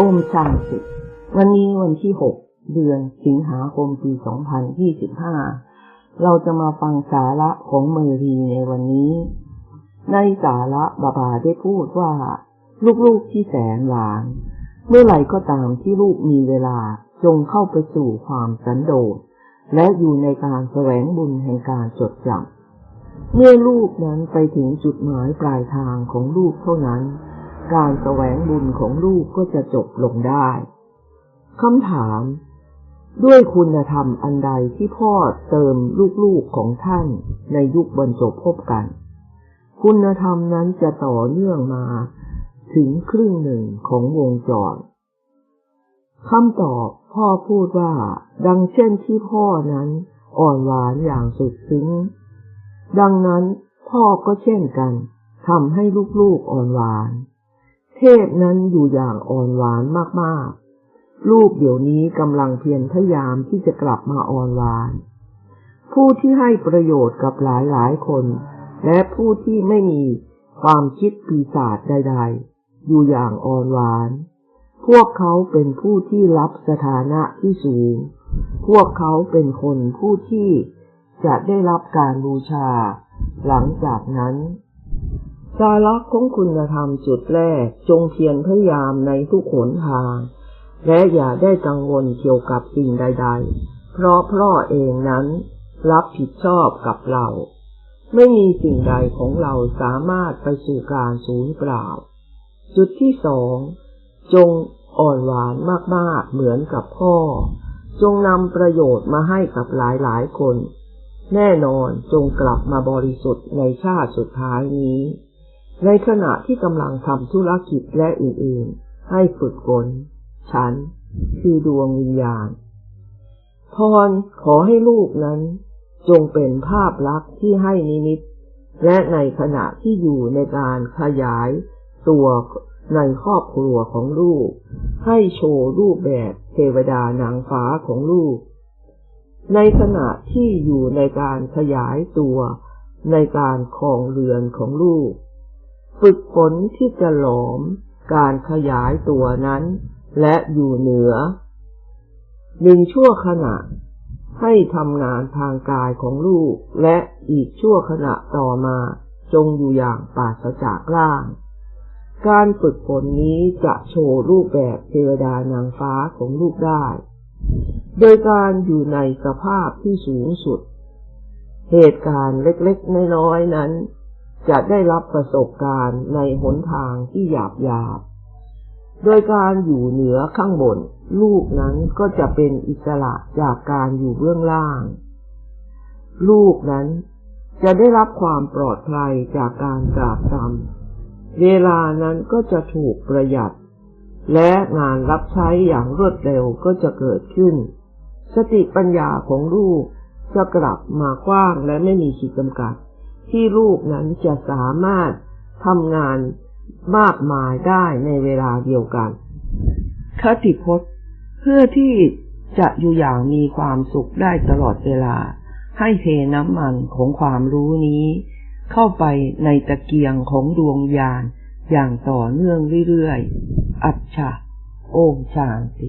โอมชางสิวันนี้วันที่หกเดือนสิงหาคมปีสองพันยี่สิบห้าเราจะมาฟังสาระของเมรีในวันนี้ ในสาระบาบาได้พูดว่า ลูกๆที่แสนหวาน เมื่อไหร่ก็ตามที่ลูกมีเวลาจงเข้าไปสู่ความสันโดษและอยู่ในการแสวงบุญแห่งการจดจำเมื่อลูกนั้นไปถึงจุดหมายปลายทางของลูกเท่านั้น การแสวงบุญของลูกก็จะจบลงได้คำถาม ด้วยคุณธรรมอันใดที่พ่อเติมลูกๆของท่านในยุคบรรจบพบกัน คุณธรรมนั้นจะต่อเนื่องมาถึงครึ่งหนึ่งของวงจรคำตอบพ่อพูดว่า ดังเช่นที่พ่อนั้นอ่อนหวานอย่างสุดซึ้ง ดังนั้นพ่อก็เช่นกันทำให้ลูกๆอ่อนหวาน เทพนั้นอยู่อย่างอ่อนหวานมากๆ ลูกเดี๋ยวนี้กำลังเพียรพยายามที่จะกลับมาอ่อนหวาน ผู้ที่ให้ประโยชน์กับหลายๆคน และผู้ที่ไม่มีความคิดปีศาจใด ๆ อยู่อย่างอ่อนหวาน พวกเขาเป็นผู้ที่รับสถานะที่สูง พวกเขาเป็นคนผู้ที่จะได้รับการบูชา หลังจากนั้น สาระของคุณธรรมจุดแรกจงเพียรพยายามในทุกขนทาง และอย่าได้กังวลเกี่ยวกับสิ่งใด ๆ เพราะพ่อเองนั้น รับผิดชอบกับเรา ไม่มีสิ่งใดของเราสามารถไปสู่การสูญเปล่า จุดที่สองจงอ่อนหวานมากๆเหมือนกับพ่อ จงนำประโยชน์มาให้กับหลายๆคน แน่นอนจงกลับมาบริสุทธิ์ในชาติสุดท้ายนี้ ในขณะที่กำลังทำธุรกิจและอื่นๆ ให้ฝึกฝนฉัน คือดวงวิญญาณ พรขอให้ลูกนั้น จงเป็นภาพลักษณ์ที่ให้นิมิต และในขณะที่อยู่ในการขยายตัวในครอบครัวของลูก ให้โชว์รูปแบบเทวดานางฟ้าของลูก ในขณะที่อยู่ในการขยายตัว ในการครองเรือนของลูก ฝึกฝนที่จะหลอมการขยายตัวนั้น และอยู่เหนือหนึ่งชั่วขณะ ให้ทำงานทางกายของลูก และอีกชั่วขณะต่อมา จงอยู่อย่างปราศจากร่าง การฝึกฝนนี้จะโชว์รูปแบบเทวดานางฟ้าของลูกได้ โดยการอยู่ในสภาพที่สูงสุด เหตุการณ์เล็กๆน้อยๆนั้น จะได้รับประสบการณ์ในหนทางที่หยาบหยาบ โดยการอยู่เหนือข้างบน ลูกนั้นก็จะเป็นอิสระจากการอยู่เบื้องล่าง ลูกนั้นจะได้รับความปลอดภัยจากการกราบกรรม เวลานั้นก็จะถูกประหยัด และงานรับใช้อย่างรวดเร็วก็จะเกิดขึ้น สติปัญญาของลูกจะกลับมากว้างและไม่มีขีดจำกัด ที่ลูกนั้นจะสามารถทำงานมากมายได้ในเวลาเดียวกัน คติพจน์ เพื่อที่จะอยู่อย่างมีความสุขได้ตลอดเวลา ให้เทน้ำมันของความรู้นี้ เข้าไปในตะเกียงของดวงยานอย่างต่อเนื่องเรื่อยๆ อัจฉะโอมชานติ